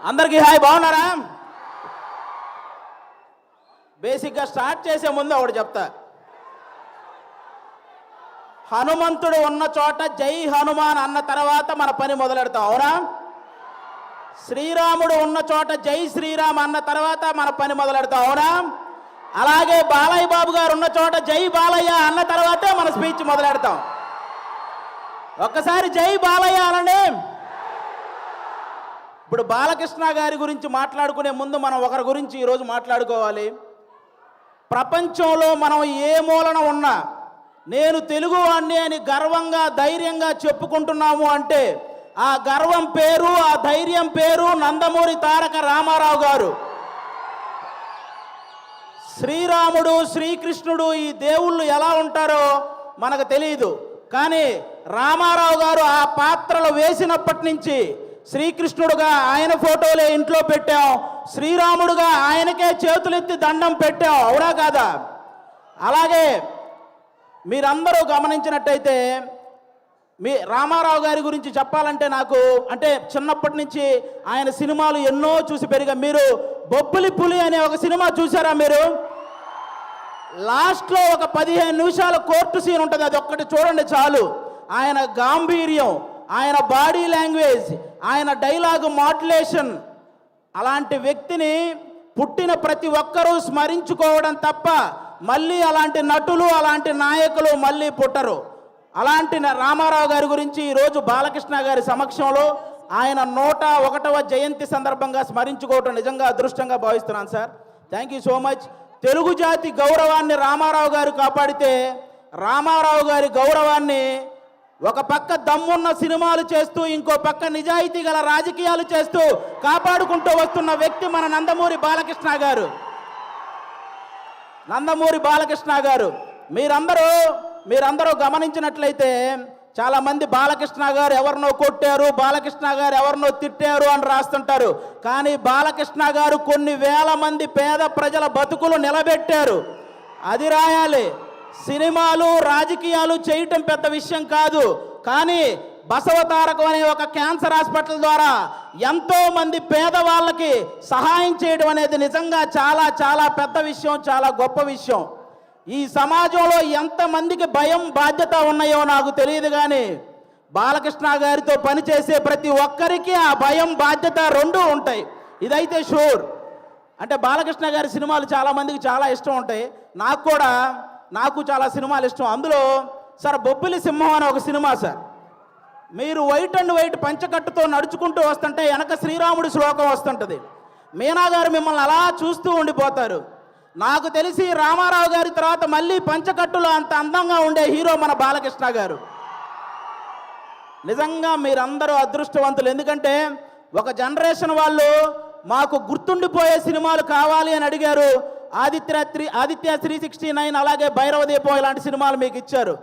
అందరికీ హాయ్ బాగున్నారా? బేసిక్గా స్టార్ట్ చేసే ముందు ఒకటి చెప్తా. హనుమంతుడు ఉన్న చోట జై హనుమాన్ అన్న తర్వాత మన పని మొదలెడతాం అవునా? శ్రీరాముడు ఉన్న చోట జై శ్రీరామ్ అన్న తర్వాత మన పని మొదలెడతాం అవునా? అలాగే బాలయ్య బాబు గారు ఉన్న చోట జై బాలయ్య అన్న తర్వాతే మన స్పీచ్ మొదలెడతాం. ఒక్కసారి జై బాలయ్య అనండి. ఇప్పుడు బాలకృష్ణ గారి గురించి మాట్లాడుకునే ముందు మనం ఒకరి గురించి ఈరోజు మాట్లాడుకోవాలి. ప్రపంచంలో మనం ఏ మూలన ఉన్నా నేను తెలుగువాణ్ణి అని గర్వంగా ధైర్యంగా చెప్పుకుంటున్నాము అంటే ఆ గర్వం పేరు ఆ ధైర్యం పేరు నందమూరి తారక రామారావు గారు. శ్రీరాముడు శ్రీకృష్ణుడు ఈ దేవుళ్ళు ఎలా ఉంటారో మనకు తెలియదు కానీ రామారావు గారు ఆ పాత్రలు వేసినప్పటి నుంచి శ్రీకృష్ణుడుగా ఆయన ఫోటోలే ఇంట్లో పెట్టాం. శ్రీరాముడుగా ఆయనకే చేతులెత్తి దండం పెట్టాం. అవునా కాదా? అలాగే మీరందరూ గమనించినట్టయితే మీ రామారావు గారి గురించి చెప్పాలంటే నాకు అంటే చిన్నప్పటి నుంచి ఆయన సినిమాలు ఎన్నో చూసి పెరిగా. మీరు బొబ్బులి పులి అనే ఒక సినిమా చూసారా మీరు? లాస్ట్లో ఒక పదిహేను నిమిషాల కోర్టు సీన్ ఉంటుంది. అది ఒక్కటి చూడండి చాలు. ఆయన గాంభీర్యం. ఆయన బాడీ లాంగ్వేజ్ ఆయన డైలాగ్ మాడ్యులేషన్ అలాంటి వ్యక్తిని పుట్టిన ప్రతి ఒక్కరూ స్మరించుకోవడం తప్ప మళ్ళీ అలాంటి నటులు అలాంటి నాయకులు మళ్ళీ పుట్టరు. అలాంటి న- రామారావు గారి గురించి ఈరోజు బాలకృష్ణ గారి సమక్షంలో ఆయన నూట ఒకటవ జయంతి సందర్భంగా స్మరించుకోవటం నిజంగా అదృష్టంగా భావిస్తున్నాను sir. Thank you so much Telugu జాతి గౌరవాన్ని రామారావు గారు కాపాడితే రామారావు గారి గౌరవాన్ని ఒక పక్క దమ్మున్న సినిమాలు చేస్తూ ఇంకో పక్క నిజాయితీ గల రాజకీయాలు చేస్తూ కాపాడుకుంటూ వస్తున్న వ్యక్తి మన నందమూరి బాలకృష్ణ గారు. నందమూరి బాలకృష్ణ గారు మీరందరూ మీరందరూ గమనించినట్లయితే చాలా మంది బాలకృష్ణ గారు ఎవరినో కొట్టారు బాలకృష్ణ గారు ఎవరినో తిట్టారు అని రాస్తుంటారు. కానీ బాలకృష్ణ గారు కొన్ని వేల మంది పేద ప్రజల బతుకులు నిలబెట్టారు. అది రాయాలి. సినిమాలు రాజకీయాలు చేయటం పెద్ద విషయం కాదు. కానీ బసవతారకం అనే ఒక క్యాన్సర్ హాస్పిటల్ ద్వారా ఎంతో మంది పేదవాళ్ళకి సహాయం చేయడం అనేది నిజంగా చాలా చాలా పెద్ద విషయం చాలా గొప్ప విషయం. ఈ సమాజంలో ఎంతమందికి భయం బాధ్యత ఉన్నాయో నాకు తెలియదు కానీ బాలకృష్ణ గారితో పనిచేసే ప్రతి ఒక్కరికి ఆ భయం బాధ్యత రెండూ ఉంటాయి. ఇదైతే షూర్. అంటే బాలకృష్ణ గారి సినిమాలు చాలామందికి చాలా ఇష్టం ఉంటాయి. నాకు కూడా నాకు చాలా సినిమాలు ఇష్టం. అందులో సార్ బొబ్బిలి సింహం అనే ఒక సినిమా సార్. మీరు వైట్ అండ్ వైట్ పంచకట్టుతో నడుచుకుంటూ వస్తుంటే వెనక శ్రీరాముడి శ్లోకం వస్తుంటుంది. మీనా గారు మిమ్మల్ని అలా చూస్తూ ఉండిపోతారు. నాకు తెలిసి రామారావు గారి తర్వాత మళ్ళీ పంచకట్టులో అంత అందంగా ఉండే హీరో మన బాలకృష్ణ గారు. నిజంగా మీరందరూ అదృష్టవంతులు. ఎందుకంటే ఒక జనరేషన్ వాళ్ళు మాకు గుర్తుండిపోయే సినిమాలు కావాలి అని అడిగారు. Aditya three Aditya three sixty nine అలాగే భైరవ దీపం ఇలాంటి సినిమాలు మీకు ఇచ్చారు.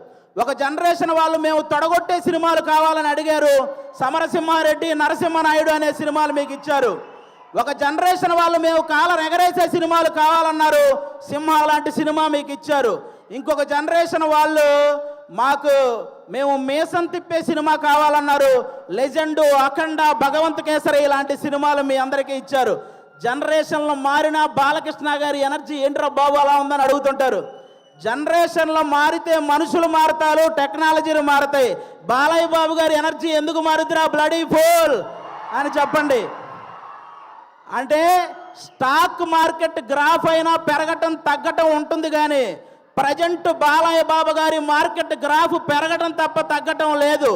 ఒక జనరేషన్ వాళ్ళు మేము తొడగొట్టే సినిమాలు కావాలని అడిగారు. సమరసింహారెడ్డి నరసింహనాయుడు అనే సినిమాలు మీకు ఇచ్చారు. ఒక జనరేషన్ వాళ్ళు మేము కాలం ఎగరేసే సినిమాలు కావాలన్నారు. సింహ లాంటి సినిమా మీకు ఇచ్చారు. ఇంకొక జనరేషన్ వాళ్ళు మాకు మేము మీసం తిప్పే సినిమా కావాలన్నారు. లెజెండు అఖండ భగవంత్ కేసరి ఇలాంటి సినిమాలు మీ అందరికీ ఇచ్చారు. జనరేషన్లో మారిన బాలకృష్ణ గారి ఎనర్జీ ఏంట్రా బాబు అలా ఉందని అడుగుతుంటారు. జనరేషన్లో మారితే మనుషులు మారుతారు టెక్నాలజీలు మారతాయి. బాలయ్య బాబు గారి ఎనర్జీ ఎందుకు మారుతురా బ్లడీ ఫోల్ అని చెప్పండి. అంటే స్టాక్ మార్కెట్ గ్రాఫ్ అయినా పెరగటం తగ్గటం ఉంటుంది కానీ ప్రజెంట్ బాలయ్య బాబు గారి మార్కెట్ గ్రాఫ్ పెరగటం తప్ప తగ్గటం లేదు.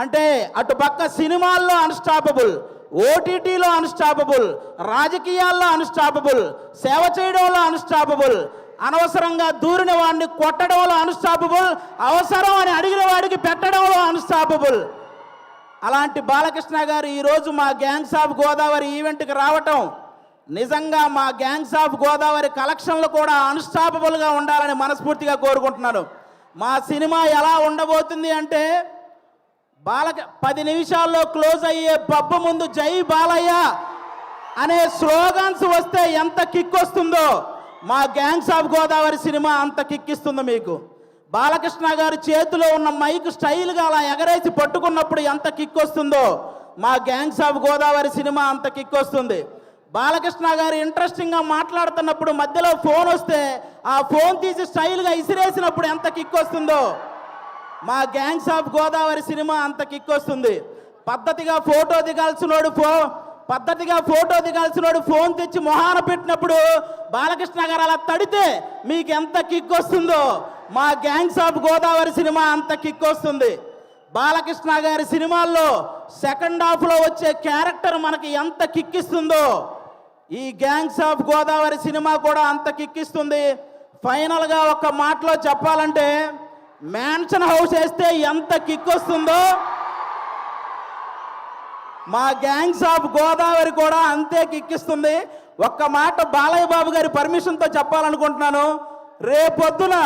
అంటే అటు పక్క సినిమాల్లో అన్స్టాపబుల్ ఓటీటీలో అన్స్టాపబుల్ రాజకీయాల్లో అన్స్టాపబుల్ సేవ చేయడంలో అన్స్టాపబుల్ అనవసరంగా దూరిన వాడిని కొట్టడంలో అన్స్టాపబుల్ అవసరం అని అడిగిన వాడికి పెట్టడంలో అన్స్టాపబుల్. అలాంటి బాలకృష్ణ గారు ఈరోజు మా గ్యాంగ్స్ ఆఫ్ గోదావరి ఈవెంట్కి రావటం నిజంగా మా గ్యాంగ్స్ ఆఫ్ గోదావరి కలెక్షన్లు కూడా అన్స్టాపబుల్గా ఉండాలని మనస్ఫూర్తిగా కోరుకుంటున్నాను. మా సినిమా ఎలా ఉండబోతుంది అంటే బాలక పది నిమిషాల్లో క్లోజ్ అయ్యే పబ్బు ముందు జై బాలయ్య అనే స్లోగన్స్ వస్తే ఎంత కిక్ వస్తుందో మా గ్యాంగ్స్ ఆఫ్ గోదావరి సినిమా అంత కిక్ ఇస్తుంది మీకు. బాలకృష్ణ గారి చేతిలో ఉన్న మైక్ స్టైల్గా అలా ఎగరేసి పట్టుకున్నప్పుడు ఎంత కిక్ వస్తుందో మా గ్యాంగ్స్ ఆఫ్ గోదావరి సినిమా అంత కిక్ వస్తుంది. బాలకృష్ణ గారు ఇంట్రెస్టింగ్గా మాట్లాడుతున్నప్పుడు మధ్యలో ఫోన్ వస్తే ఆ ఫోన్ తీసి స్టైల్గా ఇసిరేసినప్పుడు ఎంత కిక్ వస్తుందో మా గ్యాంగ్స్ ఆఫ్ గోదావరి సినిమా అంత కిక్ వస్తుంది. పద్ధతిగా ఫోటో దిగాల్సినోడు ఫో పద్ధతిగా ఫోటో దిగాల్సినోడు ఫోన్ తెచ్చి మొహాన పెట్టినప్పుడు బాలకృష్ణ గారు అలా తడితే మీకు ఎంత కిక్ వస్తుందో. మా గ్యాంగ్స్ ఆఫ్ గోదావరి సినిమా అంత కిక్ వస్తుంది. బాలకృష్ణ గారి సినిమాల్లో సెకండ్ హాఫ్లో వచ్చే క్యారెక్టర్ మనకి ఎంత కిక్కిస్తుందో ఈ గ్యాంగ్స్ ఆఫ్ గోదావరి సినిమా కూడా అంత కిక్కిస్తుంది ఫైనల్గా ఒక మాటలో చెప్పాలంటే మ్యాన్షన్ హౌస్ వేస్తే ఎంత కిక్ వస్తుందో మా గ్యాంగ్స్ ఆఫ్ గోదావరి కూడా అంతే కిక్కిస్తుంది ఒక్క మాట బాలయ్య బాబు గారి పర్మిషన్తో చెప్పాలనుకుంటున్నాను. రేపొద్దున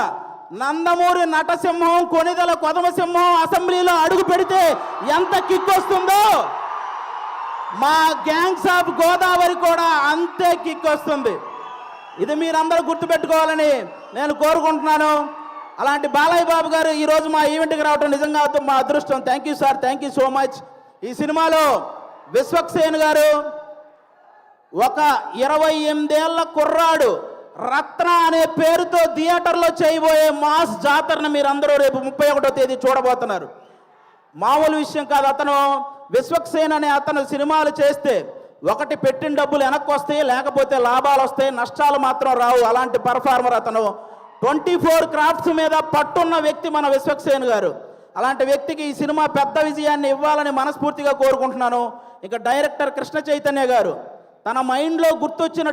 నందమూరి నటసింహం కొనిదల కొదమసింహం అసెంబ్లీలో అడుగు పెడితే ఎంత కిక్ వస్తుందో మా గ్యాంగ్స్ ఆఫ్ గోదావరి కూడా అంతే కిక్ వస్తుంది. ఇది మీరందరూ గుర్తుపెట్టుకోవాలని నేను కోరుకుంటున్నాను. అలాంటి బాలయ్య బాబు గారు ఈరోజు మా ఈవెంట్కి రావడం నిజంగా మా అదృష్టం. Thank you sir thank you so much ఈ సినిమాలో విశ్వక్సేన్ గారు ఒక ఇరవై ఎనిమిదేళ్ళ కుర్రాడు. రత్న అనే పేరుతో థియేటర్లో చేయబోయే మాస్ జాతరను మీరందరూ రేపు ముప్పై ఒకటో తేదీ చూడబోతున్నారు. మామూలు విషయం కాదు. అతను విశ్వక్సేన్ అనే అతను సినిమాలు చేస్తే ఒకటి పెట్టిన డబ్బులు వెనక్కి వస్తాయి లేకపోతే లాభాలు వస్తాయి నష్టాలు మాత్రం రావు. అలాంటి పర్ఫార్మర్ అతను ట్వంటీ ఫోర్ క్రాఫ్ట్స్ మీద పట్టున్న వ్యక్తి మన విశ్వక్సేన్ గారు. అలాంటి వ్యక్తికి ఈ సినిమా పెద్ద విజయాన్ని ఇవ్వాలని మనస్ఫూర్తిగా కోరుకుంటున్నాను. ఇక డైరెక్టర్ కృష్ణ చైతన్య గారు తన మైండ్లో గుర్తొచ్చిన